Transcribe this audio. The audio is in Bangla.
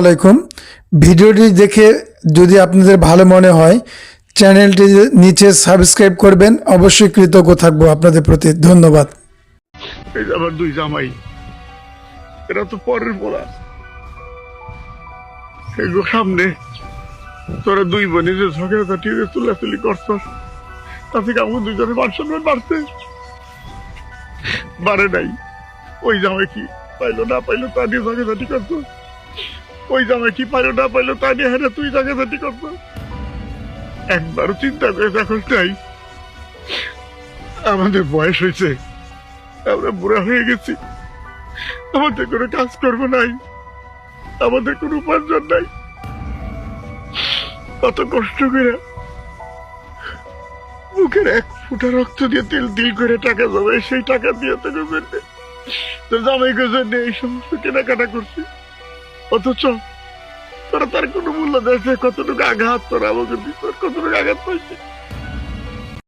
আলাইকুম। ভিডিওটি দেখে যদি আপনাদের ভালো মনে হয়, চ্যানেলটি নিচে সাবস্ক্রাইব করবেন। অবশ্যই কৃতজ্ঞ থাকব আপনাদের প্রতি। ধন্যবাদ। দুই জামাই সামনে, তোরা দুই বোনে যে ঝগড়া ঝাঁটিয়ে যে তুলাতুলি করছ তা থেকে আমাকে দুজনে মান সম্মান বাড়ে নাই। ওই জামাই কি পাইলো না পাইলো তা নিয়ে ঝগড়া ঝাঁটি করছ? ওই জামাই কি পাইলো না পাইলো তা নিয়ে হেরে তুই ঝগড়া ঝাঁটি করছ একবারও চিন্তা করে দেখো নাই। আমাদের বয়স হয়েছে। আমরা বুড়া হয়ে গেছি। আমাদের কোনো কাজ করব নাই। আমাদের কোনো উপার্জন নাই। কত কষ্ট করে মুখের এক ফুটা রক্ত দিয়ে তেল দিল করে টাকা জমাই সেই টাকা দিয়ে তো জন্য তো জামাই জন্য এই সমস্ত কেনাকাটা করছি। অথচ তোরা তার কোনো মূল্য দেখে কতটুকু আঘাত তোরা আমাকে ভিতর কতটুকু আঘাত পাইছে।